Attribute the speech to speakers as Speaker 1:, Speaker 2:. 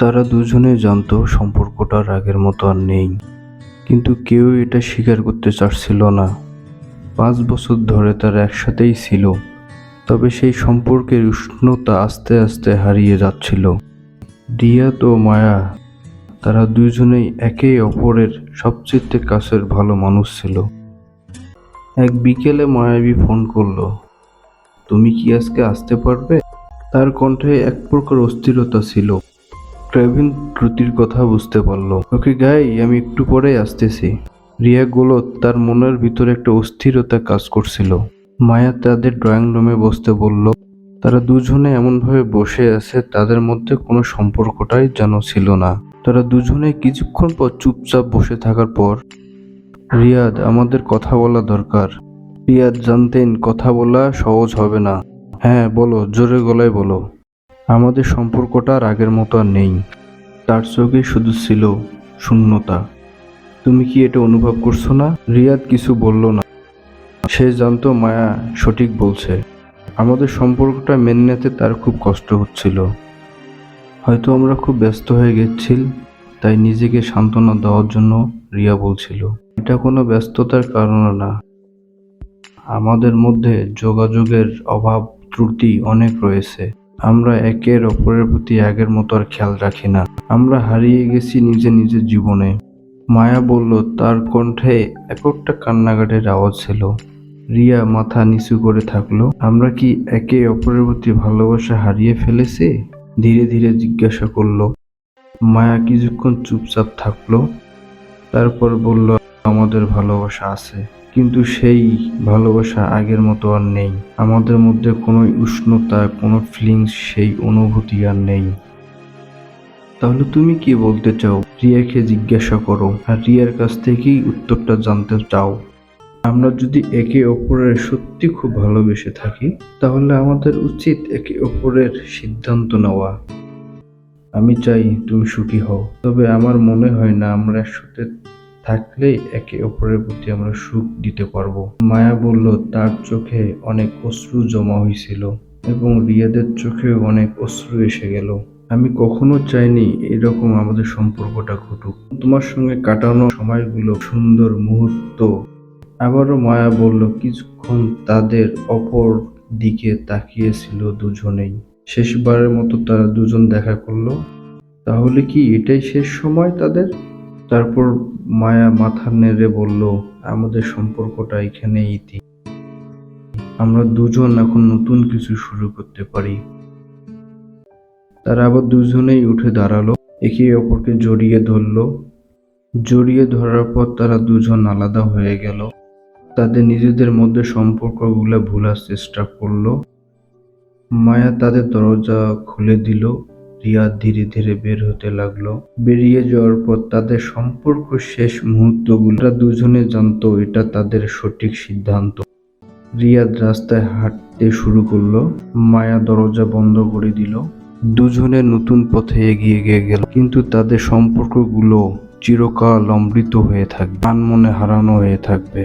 Speaker 1: তারা দুজনে জানতো সম্পর্কটা আগের মতো আর নেই। কিন্তু কেউ এটা স্বীকার করতে চাচ্ছিল না। পাঁচ বছর ধরে তারা একসাথেই ছিল, তবে সেই সম্পর্কের উষ্ণতা আস্তে আস্তে হারিয়ে যাচ্ছিল। রিয়াদ ও মায়া, তারা দুজনেই একে অপরের সবচেয়ে কাছের ভালো মানুষ ছিল। এক বিকেলে মায়াবী ফোন করল, তুমি কি আজকে আসতে পারবে? তার কণ্ঠে এক প্রকার অস্থিরতা ছিল। ট্রেভিন দ্রুতির কথা বুঝতে পারল। ওকে গাই, আমি একটু পরেই আসতেছি। রিয়া গোলত তার মনের ভিতরে একটা অস্থিরতা কাজ করছিল। মায়া তাদের ড্রয়িং রুমে বসতে বলল, তারা দুজনে এমনভাবে বসে আছে, তাদের মধ্যে কোনো সম্পর্কটাই যেন ছিল না। তারা দুজনে কিছুক্ষণ পর চুপচাপ বসে থাকার পর রিয়াদ, আমাদের কথা বলা দরকার। রিয়াদ, জানতেন, কথা বলা সহজ হবে না। হ্যাঁ বলো, জোরে গলায় বলো। আমাদের সম্পর্কটা আর আগের মতো আর নেই। তার চোখে শুধু ছিল শূন্যতা। তুমি কি এটা অনুভব করছ না? রিয়াদ কিছু বলল না। সে জানতো মায়া সঠিক বলছে। আমাদের সম্পর্কটা মেনে নিতে তার খুব কষ্ট হচ্ছিল। হয়তো আমরা খুব ব্যস্ত হয়ে গেছিল, তাই নিজেকে সান্ত্বনা দেওয়ার জন্য রিয়া বলছিল। এটা কোনো ব্যস্ততার কারণে না। আমাদের মধ্যে যোগাযোগের অভাব, ত্রুটি অনেক রয়েছে। আমরা একের অপরের প্রতি আগের মতো আর খেয়াল রাখি না। আমরা হারিয়ে গেছি নিজে নিজের জীবনে। মায়া বলল, তার কণ্ঠে একটা কান্নাকাটির আওয়াজ ছিল। রিয়া মাথা নিচু করে থাকল, আমরা কি একে অপরের প্রতি ভালোবাসা হারিয়ে ফেলেছি? ধীরে ধীরে জিজ্ঞাসা করল। মায়া কিছুক্ষণ চুপচাপ থাকল, তারপর বলল, আমাদের ভালোবাসা আছে। কিন্তু সেই ভালোবাসা আগের মতো আর নেই। আমাদের মধ্যে কোনো উষ্ণতা, কোনো ফিলিংস সেই অনুভূতি আর নেই। তাহলে তুমি কি বলতে চাও? রিয়াকে জিজ্ঞাসা করো আর রিয়ার কাছ থেকেই উত্তরটা জানতে চাও। আমরা যদি একে অপরের সত্যি খুব ভালোবেসে থাকি, তাহলে আমাদের উচিত একে অপরের সিদ্ধান্ত নেওয়া। আমি চাই তুমি সুখী হও। তবে আমার মনে হয় না আমরা একসাথে থাকলেই একে অপরের প্রতি আমরা সুখ দিতে পারব। মায়া বলল, তার চোখে অনেক অশ্রু জমা হয়েছিল এবং রিয়াদের চোখেও অনেক অশ্রু এসে গেল। আমি কখনো চাইনি এরকম আমাদের সম্পর্কটা ঘটুক। তোমার সঙ্গে কাটানো সময়গুলো সুন্দর মুহূর্ত। আবারও মায়া বলল, কিছুক্ষণ তাদের অপর দিকে তাকিয়েছিল দুজনেই। শেষবারের মতো তারা দুজন দেখা করল। তাহলে কি এটাই শেষ সময় তাদের? তারপর মায়া মাথা নেড়ে বলল, আমাদের সম্পর্কটা এখানে ইতি। আমরা দুজন এখন নতুন কিছু শুরু করতে পারি। তারা আবার দুজনেই উঠে দাঁড়াল, একে অপরকে জড়িয়ে ধরলো। জড়িয়ে ধরার পর তারা দুজন আলাদা হয়ে গেল। তাদের নিজেদের মধ্যে সম্পর্কগুলো ভুলার চেষ্টা করল। মায়া তাদের দরজা খুলে দিল। রিয়া ধীরে ধীরে বের হতে লাগল। বেরিয়ে যাওয়ার পর তাদের সম্পর্ক শেষ মুহূর্তগুলো দুজনে জানতো এটা তাদের সঠিক সিদ্ধান্ত। রিয়াদ রাস্তায় হাঁটতে শুরু করল, মায়া দরজা বন্ধ করে দিল। দুজনে নতুন পথে এগিয়ে গিয়ে গেল, কিন্তু তাদের সম্পর্কগুলো চিরকাল অমৃত হয়ে থাকবে মনে হারানো হয়ে থাকবে।